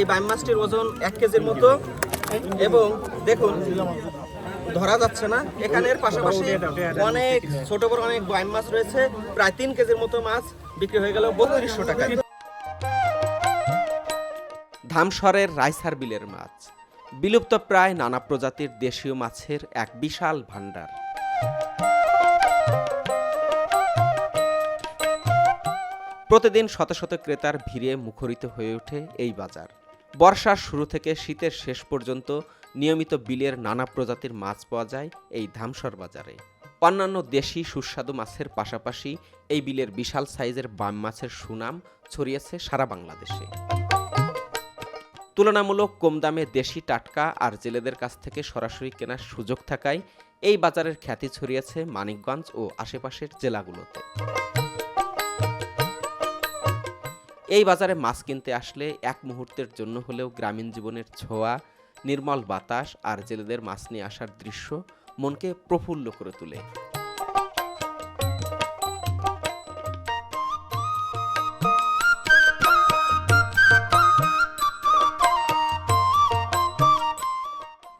এই বাইম মাছটির ওজন এক কেজির মতো। এবং দেখুন, ধরা যাচ্ছে না। এখানের পাশাপাশি অনেক, ছোট বড় অনেক বাইম মাছ রয়েছে। প্রায় তিন কেজির মতো মাছ বিক্রি হয়ে গেল বত্রিশশো টাকায়। ধামসরের রাইসার বিলের মাছ। বিলুপ্ত প্রায় নানা প্রজাতির দেশীয় মাছের এক বিশাল ভাণ্ডার। প্রতিদিন শত শত ক্রেতার ভিড়ে মুখরিত হয়ে ওঠে এই বাজার। বর্ষার শুরু থেকে শীতের শেষ পর্যন্ত নিয়মিত বিলের নানা প্রজাতির মাছ পাওয়া যায় এই ধামসর বাজারে। অন্যান্য দেশি সুস্বাদু মাছের পাশাপাশি এই বিলের বিশাল সাইজের বাম মাছের সুনাম ছড়িয়েছে সারা বাংলাদেশে। তুলনামূলক কম দামে দেশি টাটকা আর জেলেদের কাছ থেকে সরাসরি কেনার সুযোগ থাকায় এই বাজারের খ্যাতি ছড়িয়েছে মানিকগঞ্জ ও আশেপাশের জেলাগুলোতে। এই বাজারে মাছ কিনতে আসলে এক মুহূর্তের জন্য হলেও গ্রামীণ জীবনের ছোঁয়া, নির্মল বাতাস আর জেলেদের মাছ নিয়ে আসার দৃশ্য মনকে প্রফুল্ল করে তোলে।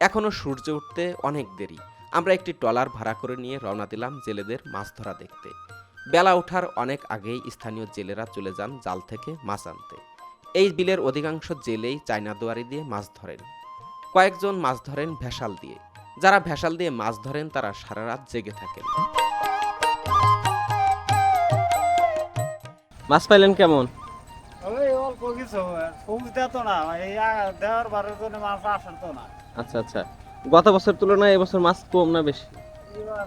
এখনও সূর্য উঠতে অনেক দেরি। আমরা একটি ট্রলার ভাড়া করে নিয়ে রওনা দিলাম জেলেদের মাছ ধরা দেখতে। বেলা ওঠার অনেক আগেই স্থানীয় জেলেরা চলে যান জাল থেকে মাছ আনতে। এই বিলের অধিকাংশ জেলেই চায়না দুয়ারি দিয়ে মাছ ধরেন। কয়েকজন মাছ ধরেন ভেসাল দিয়ে। যারা ভেসাল দিয়ে মাছ ধরেন তারা সারা রাত জেগে থাকেন। মাছ পাইলেন কেমন? অল্প কিছু তো না এই দেওয়ার বারের জন্য মাছ আসার তো না। আচ্ছা আচ্ছা। গত বছর তুলনায় এবছর মাছ কম না বেশি? এবার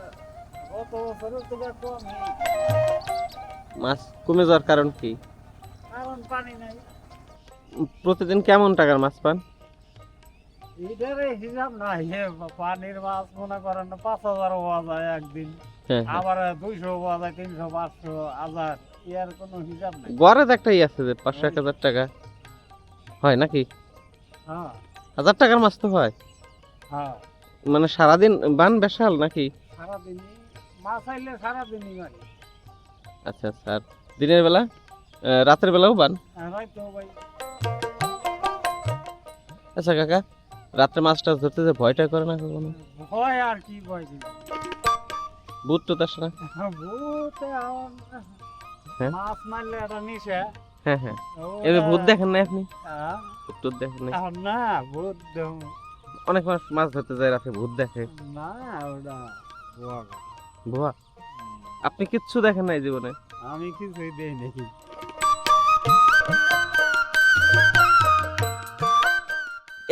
মাছ কমে যাওয়ার কারণ কি? প্রতিদিন কেমন টাকার মাছ পান? হিসাব নাই পানির মাছ মনে করেন পাঁচ হাজার হওয়া যায় একদিন। হ্যাঁ আবার দুইশো হওয়া যায় তিনশো পাঁচশো হাজার। ইয়ার কোনো হিসাব নাই। গড়ে একটাই আছে যে পাঁচশো এক হাজার টাকা। হয় নাকি? হ্যাঁ। হাজার টাকার মাছ তো হয়। হ্যাঁ। মানে সারাদিন বান বেশাল নাকি? সারাদিনই মাছ আইলে সারাদিনই মানে আচ্ছা আচ্ছা। আর দিনের বেলা? রাতের বেলাও বান? আচ্ছা কাকা রাত্রে মাছটা ধরতে যে ভয়টা করে না কখনো? ভয় আর কি ভয় বুট তো না? ভূতে হ্যাঁ? মাছ মারলে এটা নিশে হ্যাঁ হ্যাঁ। এবার ভূত দেখেন না আপনি? হ্যাঁ? ভূত টুত দেখেন না না ভূত অনেক মানুষ মাছ ধরতে যায় রাতে ভূত দেখে। না ওটা ভুয়া আপনি কিচ্ছু দেখেন নাই জীবনে? আমি কিছুই দেই নাকি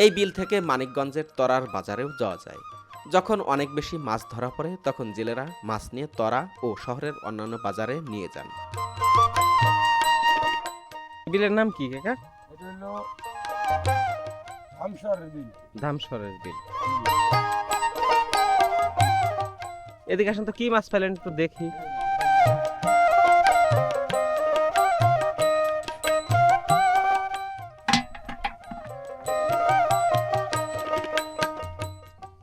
এই বিল থেকে মানিকগঞ্জের তরার বাজারেও যাওয়া যায়। যখন অনেক বেশি মাছ ধরা পড়ে তখন জেলেরা মাছ নিয়ে তরা ও শহরের অন্যান্য বাজারে নিয়ে যান। বিলের নাম কি কাকা? এটা হলো আমসরের দিন ধামসরের বিল। এদিকে আসেন তো কি মাছ পেলেন একটু দেখি।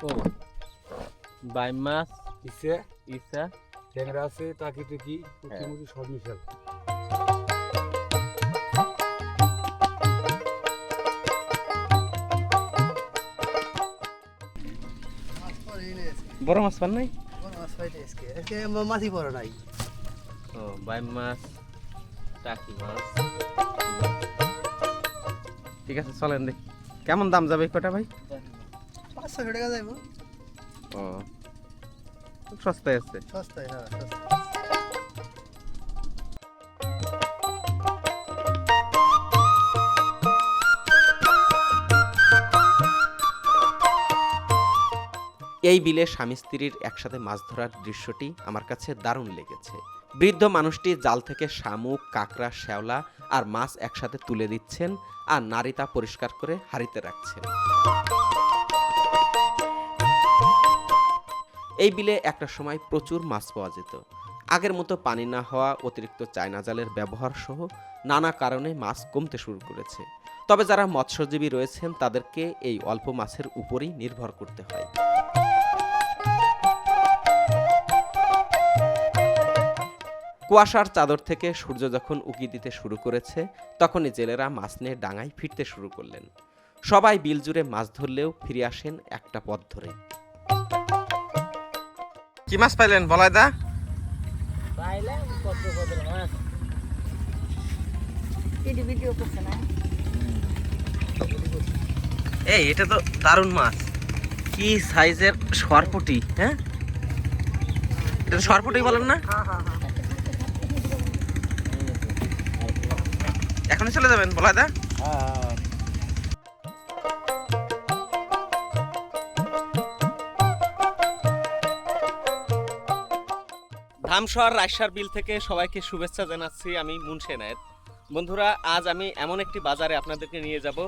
ও বাই মাছ ইসে ইসা। ট্যাংরা আছে টাকি টুকি পুঁটি সব মিশাল। বড় মাছ পান নাই? মাছি পড়ে নাই ও বাই মাছ। টাকি মাছ। ঠিক আছে চলেন দে কেমন দাম যাবে কটা ভাই? পাঁচশো টাকা যাইব ও সস্তায় আছে। সস্তায় হ্যাঁ সস্তায়। এই বিলে স্বামী স্ত্রীর একসাথে মাছ ধরার দৃশ্যটি আমার কাছে দারুণ লেগেছে। বৃদ্ধ মানুষটি জাল থেকে শামুক, কাঁকড়া, শ্যাওলা আর মাছ একসাথে তুলে দিচ্ছেন আর নারী তা পরিষ্কার করে হাঁড়িতে রাখছেন। এই বিলে একটা সময় প্রচুর মাছ পাওয়া যেত। আগের মতো পানি না হওয়া, অতিরিক্ত চায়না জালের ব্যবহার সহ নানা কারণে মাছ কমতে শুরু করেছে। তবে যারা মৎস্যজীবী রয়েছেন তাদেরকে এই অল্প মাছের উপরই নির্ভর করতে হয়। কুয়াশার চাদর থেকে সূর্য যখন উকি দিতে শুরু করেছে তখনই জেলেরা মাছ নিয়ে ডাঙায় ফিরতে শুরু করলেন। সবাই বিল জুড়ে মাছ ধরলেও ফিরে আসেন একটা পথ ধরে। কি মাছ পাইলেন বলাই দা? পাইলাম কত কত মাছ। ভিডিও ভিডিও করছে না। এই এটা তো দারুণ মাছ। কি সাইজের সরপুটি হ্যাঁ? এটা সরপুটি বলেন না হ্যাঁ হ্যাঁ হ্যাঁ এখনই চলে যাবেন বলাই দা ধামসর রাইসার বিল থেকে সবাইকে শুভেচ্ছা জানাচ্ছি আমি মুনসে নায়ের বন্ধুরা, আজ আমি এমন একটি বাজারে আপনাদেরকে নিয়ে যাব,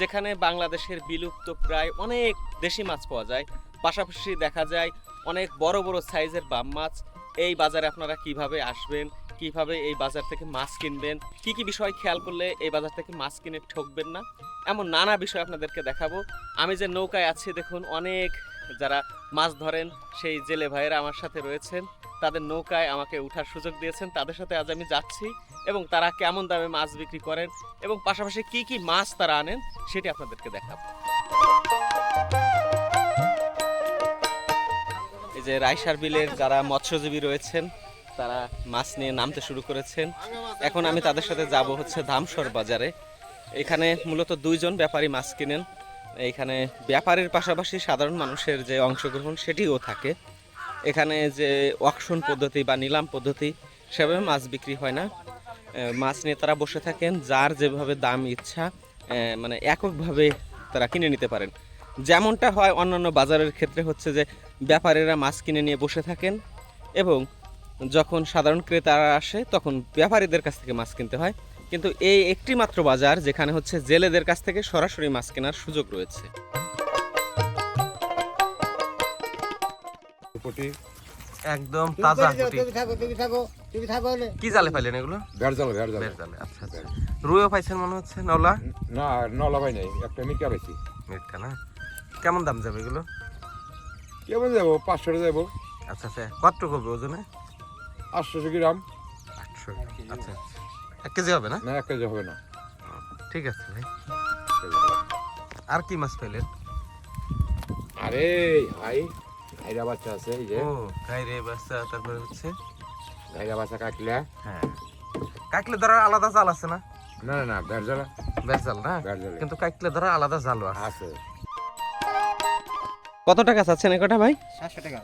যেখানে বাংলাদেশের বিলুপ্ত প্রায় অনেক দেশি মাছ পাওয়া যায়। পাশাপাশি দেখা যায় অনেক বড় বড় সাইজের বাম মাছ। এই বাজারে আপনারা কীভাবে আসবেন কীভাবে এই বাজার থেকে মাছ কিনবেন? কি কি বিষয় খেয়াল করলে এই বাজার থেকে মাছ কিনে ঠকবেন না? এমন নানা বিষয় আপনাদেরকে দেখাবো। আমি যে নৌকায় আছি, দেখুন অনেক যারা মাছ ধরেন, সেই জেলে ভাইয়েরা আমার সাথে রয়েছেন। তাদের নৌকায় আমাকে ওঠার সুযোগ দিয়েছেন। তাদের সাথে আজ আমি যাচ্ছি এবং তারা কেমন দামে মাছ বিক্রি করেন এবং পাশাপাশি কি কি মাছ তারা আনেন, সেটি আপনাদেরকে দেখাবো। এই যে রাইসার বিলের যারা মৎস্যজীবী রয়েছেন তারা মাছ নিয়ে নামতে শুরু করেছেন। এখন আমি তাদের সাথে যাব হচ্ছে ধামসর বাজারে। এখানে মূলত দুইজন ব্যাপারী মাছ কিনেন। এইখানে ব্যাপারের পাশাপাশি সাধারণ মানুষের যে অংশগ্রহণ, সেটিও থাকে। এখানে যে অকশন পদ্ধতি বা নিলাম পদ্ধতি, সেভাবে মাছ বিক্রি হয় না। মাছ নিয়ে তারা বসে থাকেন, যার যেভাবে দাম, ইচ্ছা মানে এককভাবে তারা কিনে নিতে পারেন। যেমনটা হয় অন্যান্য বাজারের ক্ষেত্রে হচ্ছে যে, ব্যাপারীরা মাছ কিনে নিয়ে বসে থাকেন এবং যখন সাধারণ ক্রেতারা আসে তখন ব্যাপারীদের কাছ থেকে মাছ কিনতে হয়। কিন্তু এই একটি মাত্র বাজার যেখানে হচ্ছে জেলেদের কাছ থেকে সরাসরি মাছ কেনার সুযোগ রয়েছে। একদম তাজা পুঁটি। তুমি থাকো তুমি থাকো তুমি থাকো কি জালে পাইলেন এগুলো? ভেড় জাল ভেড় জালে আচ্ছা। আচ্ছা রুইও পাইছেন মনে হচ্ছে? নলা? না নলা ভাই নাই একটা মিকা মিটকা না? কেমন দাম যাবে এগুলো? কেমন যাব? পাঁচশো যাব। আচ্ছা আচ্ছা। কত করবে ওজনে? আটশোশো গ্রাম। আটশো আচ্ছা আচ্ছা। এক কেজি হবে না? না এক কেজি হবে না। ঠিক আছে ভাই। আর কি মাছ পাইলেন আরে ভাই ঘাইরা বাচ্চা আছে এই যে। ও গাইরে বাচ্চা তারপরে হচ্ছে? ঘাইরা বাচ্চা কাটলে হ্যাঁ। কাকলে ধরার আলাদা জাল আছে না? না না না ভেড় জাল বেশ জাল না কিন্তু কাকলে ধরার আলাদা জাল আছে। আছে। কত টাকা চাচ্ছেন একটা ভাই? সাতশো টাকা।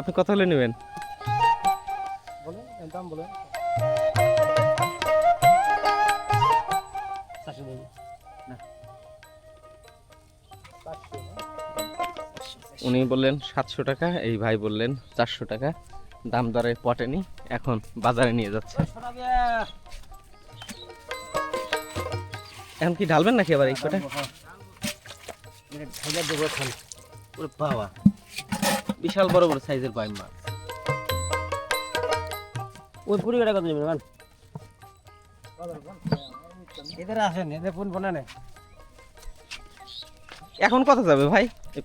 আপনি কত হলে নেবেন? দাম বলেন চারশো দেবো না উনি বললেন সাতশো টাকা এই ভাই বললেন চারশো টাকা। দাম দরে পটেনি এখন বাজারে নিয়ে যাচ্ছে। এখন কি ঢালবেন নাকি আবার এই কটা? হাজার দেবো খান ওরে বাবা। বিশাল বড় বড় সাইজের বাইম মাছ ওই পুরি কত নেবেন মান এদের আসেন এদের ফোন ফোনে নেই। এখন কত যাবে ভাই?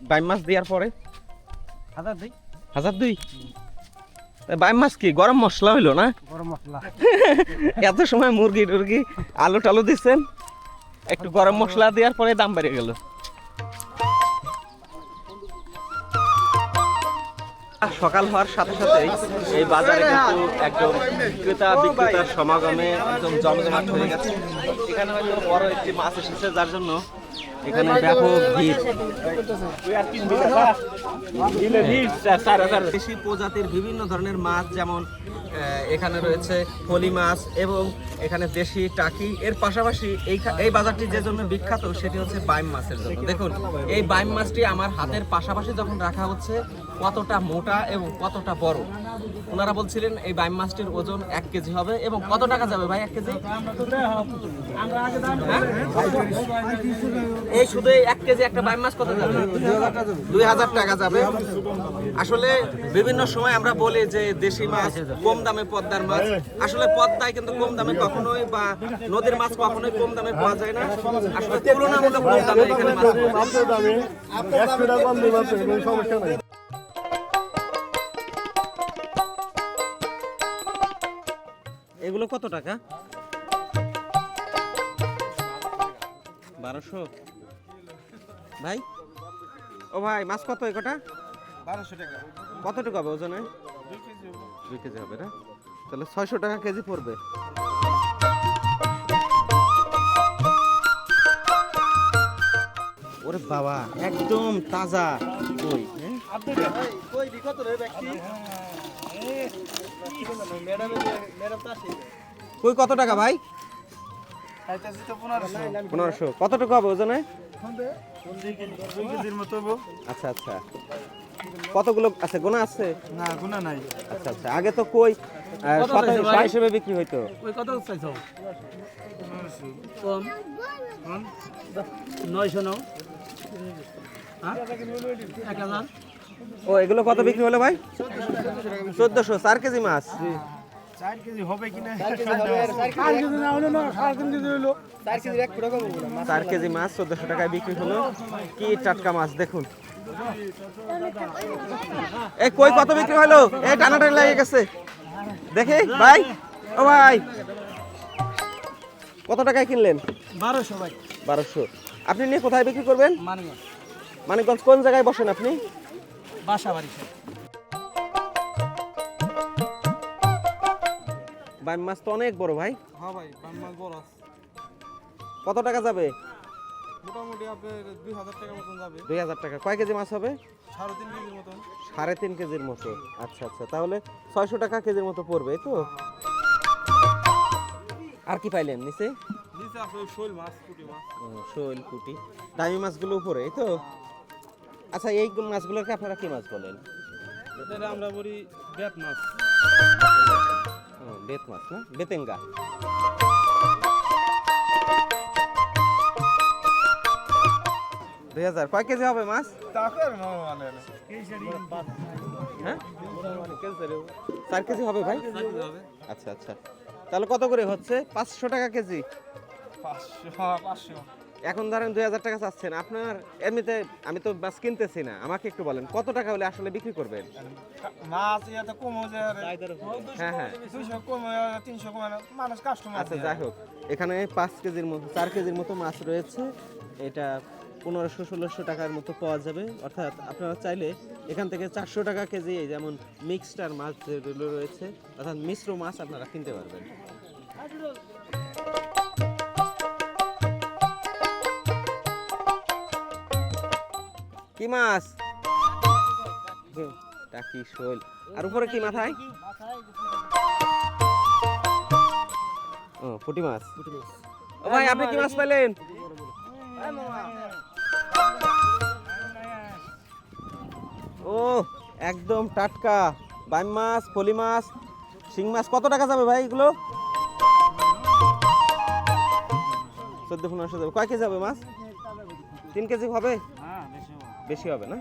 বাইম মাছ দেওয়ার পরে? হাজার দুই। হাজার দুই? বাইম মাছ কি গরম মশলা হইল না? গরম মশলা। এত সময় মুরগি টুরগি আলু টালু দিচ্ছেন একটু গরম মশলা দেওয়ার পরে দাম বেড়ে গেল। সকাল হওয়ার সাথে সাথেই এই বাজারে কিন্তু একদম ক্রেতা বিক্রেতার সমাগমে একদম জমজমাট হয়ে গেছে। এখানে হয়তো বড় একটি মাছ এসেছে, যার জন্য এখানে ব্যাপক ভিড়। দেশি প্রজাতির বিভিন্ন ধরনের মাছ, যেমন এখানে রয়েছে ফলি মাছ এবং এখানে দেশি টাকি। এর পাশাপাশি এই এই বাজারটি যে জন্য বিখ্যাত, সেটি হচ্ছে বাইম মাছের জন্য। দেখুন, এই বাইম মাছটি আমার হাতের পাশাপাশি যখন রাখা হচ্ছে কতটা মোটা এবং কতটা বড়? ওনারা বলছিলেন, এই বাইম মাছটির ওজন এক কেজি হবে এবং কত টাকা যাবে ভাই এক কেজি? হ্যাঁ? এই শুধু এক কেজি একটা বাইম মাছ কত যাবে? দুই হাজার টাকা যাবে। আসলে বিভিন্ন সময় আমরা বলি যে দেশি মাছ, কম দামে পদ্মার মাছ। আসলে পদ্মায় কিন্তু কম দামে কখনোই বা নদীর মাছ কখনোই কম দামে পাওয়া যায় না। আসলে তুলনামূলক কম দামে এখানে মাছ এগুলো কত টাকা? বারোশো? ভাই? ও ভাই মাছ কত এ কটা? বারোশো টাকা। কতটুকু হবে ওজনে? দুই কেজি হবে না? তাহলে ছয়শো টাকা কেজি পড়বে। ওরে বাবা একদম তাজা। কই? হ্যাঁ? কই? দি রে ব্যক্তি। কই কত টাকা ভাই? পনেরোশো। কতটুকু হবে ওজনে? আচ্ছা আচ্ছা। কতগুলো আছে গোনা আছে? না গুণা নাই আচ্ছা আচ্ছা। আগে তো কই হিসেবে বিক্রি হইতো। ওই কত চাইছ? কম। নয়শো নাও। হ্যাঁ? এক হাজার। ও এগুলো কত বিক্রি হলো ভাই? চোদ্দশো চার কেজি মাছ। চার কেজি মাছ চোদ্দশো টাকায় বিক্রি হলো। কি টাটকা মাছ দেখুন। এই কই কত বিক্রি হলো? এই টানাটানি লাগে গেছে। দেখি ভাই। ও ভাই। কত টাকায় কিনলেন? বারোশো ভাই। বারোশো। আপনি নিয়ে কোথায় বিক্রি করবেন? মানে মানিকগঞ্জ কোন জায়গায় বসেন আপনি? বাসা বাড়ি ভাই মাছ তো অনেক বড় ভাই। হ্যাঁ ভাই মাছ বড় আছে। কত টাকা যাবে? মোটামুটি আপনার দুই হাজার টাকার মতন যাবে। দুই হাজার টাকা। কয় কেজি মাছ হবে? সাড়ে তিন কেজির মতন। সাড়ে তিন কেজির মতো। আচ্ছা আচ্ছা তাহলে ছয়শো টাকা কেজির মতো পড়বে এই তো? আর কি পাইলেন নিচে? নিচে আছে শোল মাছ পুঁটি মাছ। ও, শোল কুটি দামি মাছগুলো উপরে এই তো? আচ্ছা এই মাছগুলোকে আপনারা কি মাছ বলেন? এটা আমরা বলি বেত মাছ। বেত মাছ না? বেতেঙ্গা। দুই হাজার। কয় কেজি হবে মাছ? মানে হ্যাঁ? চার কেজি হবে ভাই? আচ্ছা আচ্ছা। তাহলে কত করে হচ্ছে? পাঁচশো টাকা কেজি। পাঁচশো পাঁচশো। এখন ধরেন দুই হাজার টাকা চাচ্ছেন আপনার এমনিতে আমি তো মাছ কিনতেছি না আমাকে একটু বলেন কত টাকা হলে আসলে বিক্রি করবেন? মাছ কম হয়ে হ্যাঁ হ্যাঁ। দুইশো কম তিনশো কম মানুষ কাস্টমার আচ্ছা যাই হোক এখানে পাঁচ কেজির মতো চার কেজির মতো মাছ রয়েছে এটা পনেরোশো ষোলোশো টাকার মতো পাওয়া যাবে অর্থাৎ আপনারা চাইলে এখান থেকে চারশো টাকা কেজি এই যেমন মিক্সটার মাছ যেগুলো রয়েছে অর্থাৎ মিশ্র মাছ আপনারা কিনতে পারবেন। কি মাছ? টাকি শোল। আর উপরে কি মাথায়? ও, পুঁটি মাছ। ও ভাই, আপনি কি মাছ পেলেন ও, একদম টাটকা। বাইম মাছ ফলি মাছ, শিং মাছ। কত টাকা যাবে ভাই এগুলো? চোদ্দ, পনেরোশো যাবে। কয় কেজি হবে মাছ? তিন কেজি হবে? বেশি হবে না?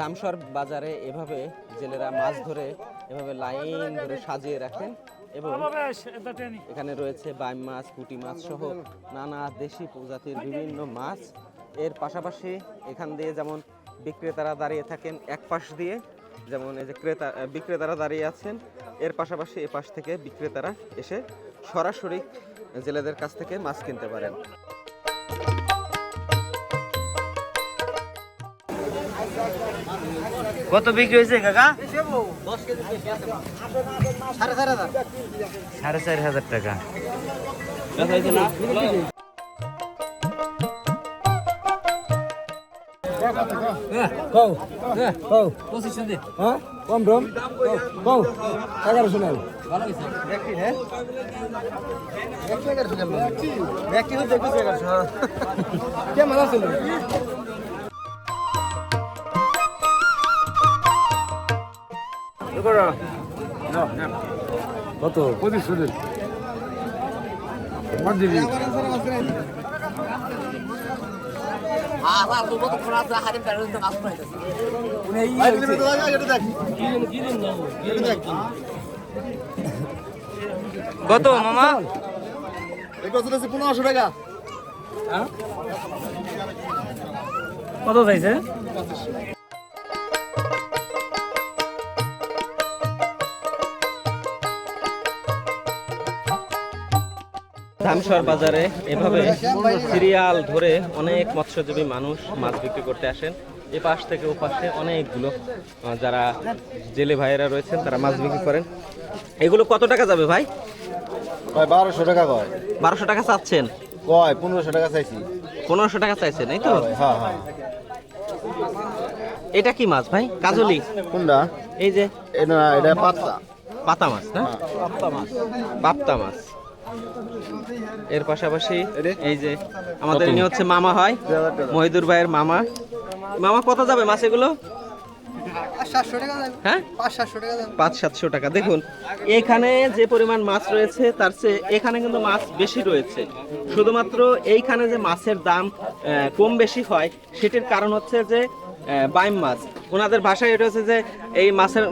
দামসর বাজারে এভাবে জেলেরা মাছ ধরে, এভাবে লাইন ধরে সাজিয়ে রাখেন এবং এখানে রয়েছে বাইম মাছ, পুঁটি মাছ সহ নানা দেশি প্রজাতির বিভিন্ন মাছ। এর পাশাপাশি এখান দিয়ে যেমন বিক্রেতারা দাঁড়িয়ে থাকেন, এক পাশ দিয়ে যেমন এই যে ক্রেতা বিক্রেতারা দাঁড়িয়ে আছেন এর পাশাপাশি এ পাশ থেকে বিক্রেতারা এসে সরাসরি জেলেদের কাছ থেকে মাছ কিনতে পারেন। কত বিক্রি হয়েছে কাকা? সাড়ে চার হাজার। টাকা। কম রম কম এগারোশো নাই ব্যক্তি হচ্ছে একুশে এগারোশো কেমন আছে কত? পঁচিশশো দিন কত মামা? পনেরোশো টাকা। কত চাইছে? ধামসর বাজারে এভাবে সিরিয়াল ধরে অনেক মৎস্যজীবী মানুষ মাছ বিক্রি করতে আসেন। এ পাশ থেকে ও পাশে অনেকগুলো যারা জেলে ভাইয়েরা রয়েছেন তারা মাছ বিক্রি করেন। এগুলো কত টাকা যাবে ভাই? কয় বারোশো টাকা কয়? বারোশো টাকা চাচ্ছেন? কয় পনেরোশো টাকা চাইছি। পনেরোশো টাকা চাইছেন এই তো? হ্যাঁ হ্যাঁ এটা কি মাছ ভাই? কাজলি? কোনটা? এই যে এটা পাত্তা পাতা মাছ না? পাপ্তা মাছ। এর পাশাপাশি এই যে আমাদের ইনি হচ্ছে মামা হয় মহিদুর ভাইয়ের মামা। মামা কত যাবে মাছ এগুলো? হ্যাঁ? পাঁচ, সাতশো টাকা। দেখুন, এখানে যে পরিমাণ মাছ রয়েছে, তার চেয়ে এখানে কিন্তু মাছ বেশি রয়েছে। শুধুমাত্র এইখানে যে মাছের দাম কম বেশি হয়, সেটির কারণ হচ্ছে যে বাইম মাছ। ওনাদের ভাষায় এটা হচ্ছে যে এই মাছের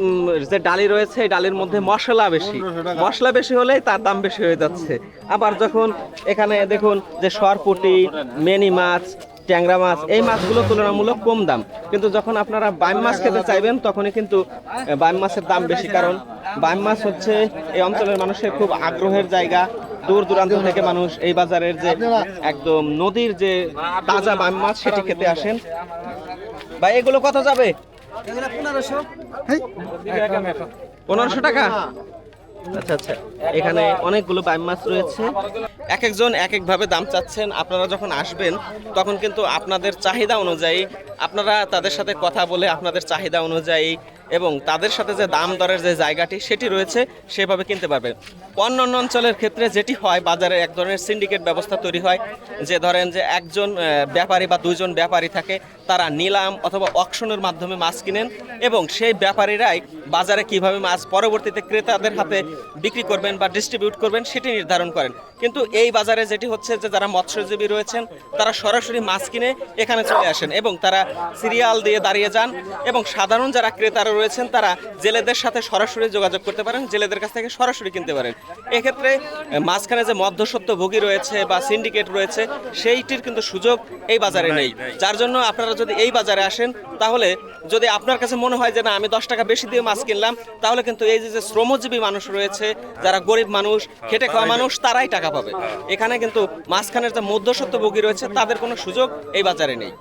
যে ডালি রয়েছে এই ডালির মধ্যে মশলা বেশি। মশলা বেশি হলেই তার দাম বেশি হয়ে যাচ্ছে। আবার যখন এখানে দেখুন যে সরপুটি মেনি মাছ ট্যাংরা মাছ এই মাছগুলো তুলনামূলক কম দাম। কিন্তু যখন আপনারা বাইম মাছ খেতে চাইবেন তখনই কিন্তু বাইম মাছের দাম বেশি। কারণ বাইম মাছ হচ্ছে এই অঞ্চলের মানুষের খুব আগ্রহের জায়গা। দূর দূরান্ত থেকে মানুষ এই বাজারের যে একদম নদীর যে তাজা বাইম মাছ সেটি খেতে আসেন। ভাই এগুলো কত যাবে? পনেরোশো। টাকা? আচ্ছা আচ্ছা। এখানে অনেকগুলো বাইম মাছ রয়েছে। এক একজন এক একভাবে দাম চাচ্ছেন। আপনারা যখন আসবেন তখন কিন্তু আপনাদের চাহিদা অনুযায়ী আপনারা তাদের সাথে কথা বলে আপনাদের চাহিদা অনুযায়ী এবং তাদের সাথে যে দাম দরের যে জায়গাটি, সেটি রয়েছে, সেভাবে কিনতে পারবে। অন্য অন্য অঞ্চলের ক্ষেত্রে যেটি হয়, বাজারে এক ধরনের সিন্ডিকেট ব্যবস্থা তৈরি হয়, যে ধরেন যে একজন ব্যাপারী বা দুইজন ব্যাপারী থাকে, তারা নিলাম অথবা অকশনের মাধ্যমে মাছ কিনেন এবং সেই ব্যাপারীরাই বাজারে কীভাবে মাছ পরবর্তীতে ক্রেতাদের হাতে বিক্রি করবেন বা ডিস্ট্রিবিউট করবেন, সেটি নির্ধারণ করেন। কিন্তু এই বাজারে যেটি হচ্ছে যে যারা মৎস্যজীবী রয়েছেন, তারা সরাসরি মাছ কিনে এখানে চলে আসেন এবং তারা সিরিয়াল দিয়ে দাঁড়িয়ে যান এবং সাধারণ যারা ক্রেতারা রয়েছেন তারা জেলেদের সাথে সরাসরি যোগাযোগ করতে পারেন জেলেদের কাছ থেকে সরাসরি কিনতে পারেন। এক্ষেত্রে মাঝখানে যে মধ্যসত্ত্ব ভোগী রয়েছে বা সিন্ডিকেট রয়েছে সেইটির কিন্তু সুযোগ এই বাজারে নেই যার জন্য আপনারা যদি এই বাজারে আসেন তাহলে যদি আপনার কাছে মনে হয় যে না আমি দশ টাকা বেশি দিয়ে মাছ কিনলাম তাহলে কিন্তু এই যে যে শ্রমজীবী মানুষ রয়েছে যারা গরিব মানুষ খেটে খাওয়া মানুষ তারাই টাকা পাবে। এখানে কিন্তু মাঝখানের যে মধ্যসত্ত্ব ভোগী রয়েছে তাদের কোনো সুযোগ এই বাজারে নেই।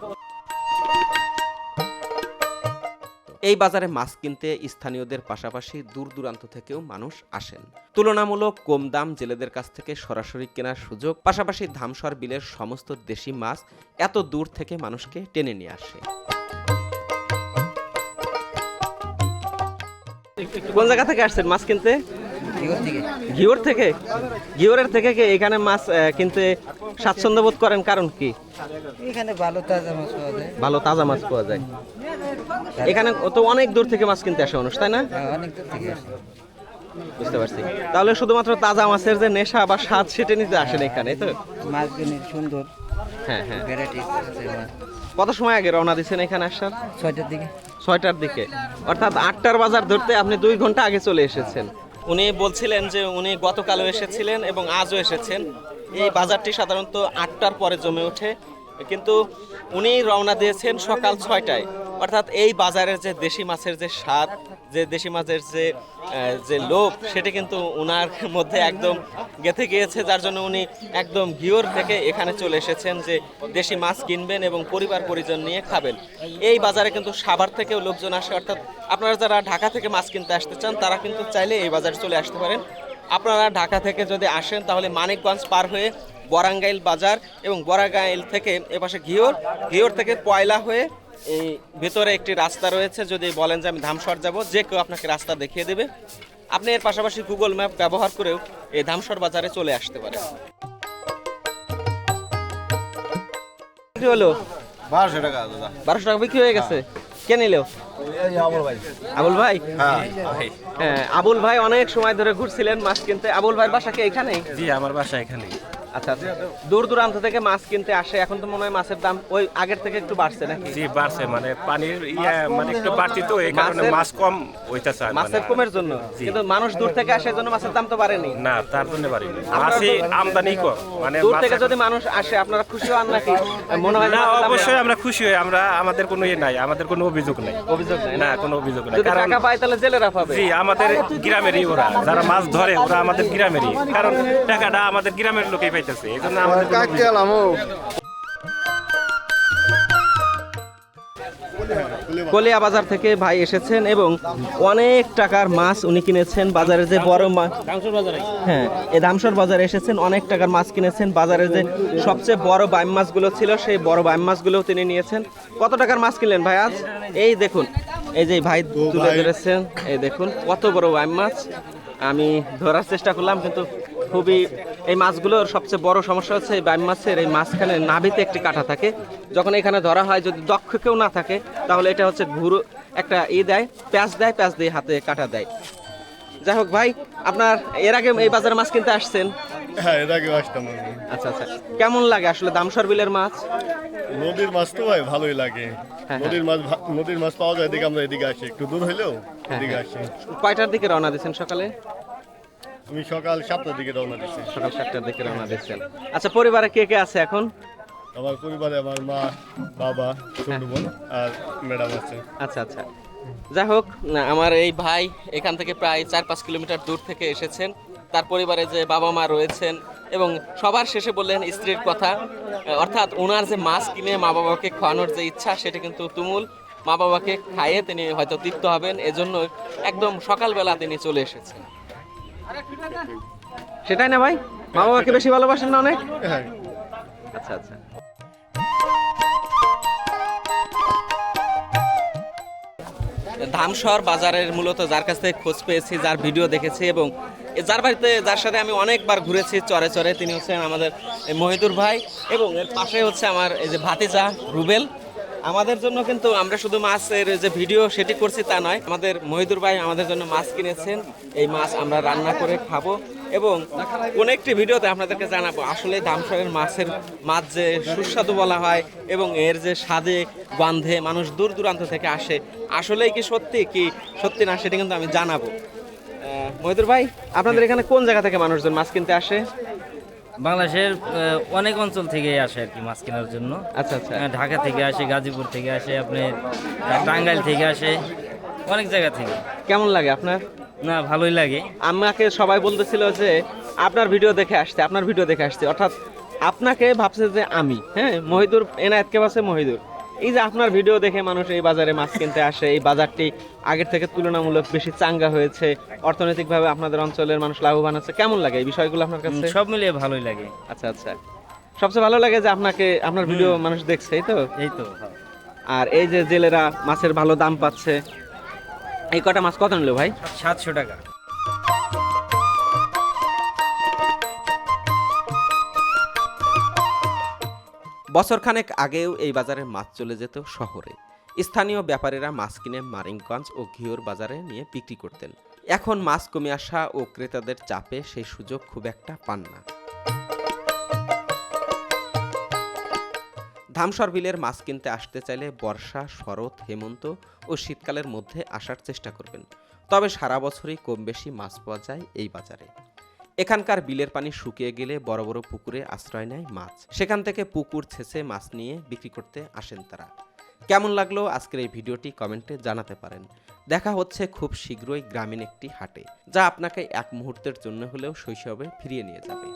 এই বাজারে মাছ কিনতে স্থানীয়দের পাশাপাশি দূর দূরান্ত থেকেও মানুষ আসেন। তুলনামূলক কম দাম জেলেদের কাছ থেকে সরাসরি কেনার সুযোগ, পাশাপাশি ধামসর বিলের সমস্ত দেশি মাছ এত দূর থেকে মানুষকে টেনে নিয়ে আসে। কোন জায়গা থেকে আসছেন মাছ কিনতে? ঘিওর থেকে। ঘিওরের থেকে কি এখানে মাছ কিনতে স্বাচ্ছন্দ্য বোধ করেন? কারণ কি? এখানে ভালো তাজা মাছ পাওয়া যায়। ভালো তাজা মাছ পাওয়া যায়। এখানে তো অনেক দূর থেকে মাছ কিনতে আসে মানুষ তাই না? হ্যাঁ, অনেক দূর থেকে বুঝতে পারছি। তাহলে শুধুমাত্র তাজা মাছের যে নেশা বা স্বাদ সেটা নিতে আসেন এখানে তো? মাছগুলি সুন্দর। হ্যাঁ হ্যাঁ। কত সময় আগে রওনা দিচ্ছেন এখানে আসার? ছয়টার দিকে। ছয়টার দিকে। অর্থাৎ আটটার বাজার ধরতে আপনি দুই ঘণ্টা আগে চলে এসেছেন। উনি বলছিলেন যে উনি গতকালও এসেছিলেন এবং আজও এসেছেন। এই বাজারটি সাধারণত আটটার পরে জমে ওঠে। কিন্তু উনি রওনা দিয়েছেন সকাল ছয়টায়। অর্থাৎ এই বাজারের যে দেশি মাছের যে স্বাদ, যে দেশি মাছের যে যে লোভ, সেটি কিন্তু উনার মধ্যে একদম গেঁথে গিয়েছে, যার জন্য উনি একদম ঘিওর থেকে এখানে চলে এসেছেন যে দেশি মাছ কিনবেন এবং পরিবার পরিজন নিয়ে খাবেন। এই বাজারে কিন্তু সাভার থেকেও লোকজন আসে, অর্থাৎ আপনারা যারা ঢাকা থেকে মাছ কিনতে আসতে চান, তারা কিন্তু চাইলে এই বাজারে চলে আসতে পারেন। আপনারা ঢাকা থেকে যদি আসেন, তাহলে মানিকগঞ্জ পার হয়ে বরাঙ্গাইল বাজার এবং বরাঙ্গাইল থেকে এপাশে ঘিওর। ঘিওর থেকে পয়লা হয়ে এই ভেতরে একটি রাস্তা রয়েছে। যদি বলেন যে আমি ধামসর যাব যে কেউ আপনাকে রাস্তা দেখিয়ে দেবে। আপনি এর পাশাপাশি গুগল ম্যাপ ব্যবহার করেও এই ধামসর বাজারে চলে আসতে পারেন। হলো? বারোশো টাকা দাদা। বারোশো টাকা বিক্রি হয়ে গেছে? কে নিল? ভাই। আবুল ভাই? হ্যাঁ। হ্যাঁ আবুল ভাই অনেক সময় ধরে ঘুরছিলেন মাছ কিনতে। আবুল ভাইয়ের বাসা কি এখানে জি আমার বাসা এখানে আচ্ছা আচ্ছা। দূর দূরান্ত থেকে মাছ কিনতে আসে এখন তো মনে হয় মাছের দাম ওই আগের থেকে একটু বাড়ছে নাকি? জি বাড়ছে মানে পানির ইয়ে মানে একটু বাড়তি তো এই কারণে মাছ কম হইতেছে মানে মাছের কমের জন্য। কিন্তু মানুষ দূর থেকে আসে জন্য মাছের দাম তো বাড়েনি। না তার জন্য পারি মাছই আমদানি কম মানে দূর থেকে যদি মানুষ আসে আপনারা খুশি হন নাকি? মনে হয় না অবশ্যই আমরা খুশি হই আমরা আমাদের কোনো ইয়ে নাই আমাদের কোনো অভিযোগ নাই। অভিযোগ নাই না? কোনো অভিযোগ নাই কারণ টাকা পায় তাহলে জেলেরা পাবে। জি আমাদের গ্রামেরই ওরা যারা মাছ ধরে ওরা আমাদের গ্রামেরই। কারণ টাকাটা আমাদের গ্রামের লোকেই এই জন্য আমাদের ও। কলিয়া বাজার থেকে ভাই এসেছেন এবং অনেক টাকার মাছ উনি কিনেছেন। বাজারে যে বড় মাছ হ্যাঁ এই দামসর বাজারে এসেছেন অনেক টাকার মাছ কিনেছেন। বাজারে যে সবচেয়ে বড় বাইম মাছগুলো ছিল সেই বড় বাইম মাছগুলো তিনি নিয়েছেন। কত টাকার মাছ কিনলেন ভাই আজ? এই দেখুন এই যে ভাই তুলে ধরেছেন এই দেখুন কত বড় বাইম মাছ। আমি ধরার চেষ্টা করলাম কিন্তু খুবই এই মাছগুলোর সবচেয়ে বড় সমস্যা হচ্ছে এই বাইম মাছের এই মাঝখানে নাভিতে একটি কাঁটা থাকে। যখন এখানে ধরা হয় যদি দক্ষ কেউ না থাকে তাহলে এটা হচ্ছে ঘুরো একটা ই দেয় প্যাঁচ দেয় প্যাঁচ দিয়ে হাতে কাটা দেয়। যাই হোক ভাই আপনার এর আগে এই বাজারে মাছ কিনতে আসছেন? হ্যাঁ এর আগে আসতাম আচ্ছা আচ্ছা। কেমন লাগে আসলে দামসর বিলের মাছ? নদীর মাছ তো ভাই ভালোই লাগে। হ্যাঁ। নদীর মাছ নদীর মাছ পাওয়া যায় এদিকে আমরা এদিকে আসি। একটু দূর হইলেও হ্যাঁ, এদিকে আসি। কয়টার দিকে রওনা দিচ্ছেন সকালে? আমি সকাল সাতটার দিকে রওনা দিচ্ছি। সকাল সাতটার দিকে রওনা দিচ্ছেন। আচ্ছা পরিবারে কে কে আছে এখন? আমার পরিবারে আমার মা বাবা ছোট বোন আর ম্যাডাম আছে। আচ্ছা আচ্ছা। যাই হোক আমার এই ভাই এখান থেকে প্রায় চার পাঁচ কিলোমিটার দূর থেকে এসেছেন। তার পরিবারে যে বাবা মা রয়েছেন এবং সবার শেষে বললেন স্ত্রীর কথা। অর্থাৎ ওনার যে মাছ কিনে মা বাবাকে খাওয়ানোর যে ইচ্ছা সেটা কিন্তু তুমুল। মা বাবাকে খাইয়ে তিনি হয়তো তৃপ্ত হবেন। এজন্য একদম সকালবেলা তিনি চলে এসেছেন। সেটাই না ভাই? মা বাবাকে বেশি ভালোবাসেন না অনেক? হ্যাঁ। আচ্ছা আচ্ছা। ধামসর বাজারের মূলত যার কাছ থেকে খোঁজ পেয়েছি যার ভিডিও দেখেছি এবং যার বাড়িতে যার সাথে আমি অনেকবার ঘুরেছি চরে চরে তিনি হচ্ছেন আমাদের এই মহিদুর ভাই এবং এর পাশে হচ্ছে আমার এই যে ভাতিজা রুবেল। আমাদের জন্য কিন্তু আমরা শুধু মাছের যে ভিডিও সেটি করছি তা নয় আমাদের মহিদুর ভাই আমাদের জন্য মাছ কিনেছেন। এই মাছ আমরা রান্না করে খাব এবং কোন একটি ভিডিওতে আপনাদেরকে জানাব আসলে দামসরের মাছের মাছ যে সুস্বাদু বলা হয় এবং এর যে স্বাদে গন্ধে মানুষ দূর দূরান্ত থেকে আসে আসলেই কি সত্যি কি সত্যি না সেটা কিন্তু আমি জানাব। মহিদুর ভাই আপনাদের এখানে কোন জায়গা থেকে মানুষজন মাছ কিনতে আসে? বাংলাদেশের অনেক অঞ্চল থেকে আসে আর কি মাছ কেনার জন্য। আচ্ছা আচ্ছা। ঢাকা থেকে আসে গাজীপুর থেকে আসে আপনি টাঙ্গাইল থেকে আসে অনেক জায়গা থেকে। কেমন লাগে আপনার? না ভালোই লাগে। আমাকে সবাই বলতেছিল যে আপনার ভিডিও দেখে আসতে আপনার ভিডিও দেখে আসতে। অর্থাৎ আপনাকে ভাবছে যে আমি হ্যাঁ মহিদুর এনায়েতকে ভাবছে মহিদুর। এই যে আপনার ভিডিও দেখে মানুষ এই বাজারে মাছ কিনতে আসে এই বাজারটি আগের থেকে তুলনামূলক বেশি চাঙ্গা হয়েছে। অর্থনৈতিকভাবে আপনাদের অঞ্চলের মানুষ লাভবান হচ্ছে। কেমন লাগে এই বিষয়গুলো আপনার কাছে? সব মিলিয়ে ভালোই লাগে। আচ্ছা আচ্ছা। সবচেয়ে ভালো লাগে যে আপনাকে আপনার ভিডিও মানুষ দেখছে এই তো? এই তো আর এই যে জেলেরা মাছের ভালো দাম পাচ্ছে এই কটা মাছ কত নিল ভাই? সাতশো টাকা। বছরখানেক আগেও এই বাজারে মাছ চলে যেত শহরে। স্থানীয় ব্যাপারীরা মাছ কিনে মারিংগঞ্জ ও ঘিওর বাজারে নিয়ে বিক্রি করতেন। এখন মাছ কমে আসা ও ক্রেতাদের চাপে সেই সুযোগ খুব একটা পান না। ধামসর বিলের মাছ কিনতে আসতে চাইলে বর্ষা, শরৎ, হেমন্ত ও শীতকালের মধ্যে আসার চেষ্টা করবেন। তবে সারা বছরই কম বেশি মাছ পাওয়া যায় এই বাজারে। এখানকার বিলের পানি শুকিয়ে গেলে বড় বড় পুকুরে আশ্রয় নেয় মাছ। সেখান থেকে পুকুর ছেঁচে মাছ নিয়ে বিক্রি করতে আসেন তারা। কেমন লাগল আজকের এই ভিডিওটি কমেন্টে জানাতে পারেন। দেখা হচ্ছে খুব শীঘ্রই গ্রামীণ একটি হাটে, যা আপনাকে এক মুহূর্তের জন্য হলেও শৈশবে ফিরিয়ে নিয়ে যাবে।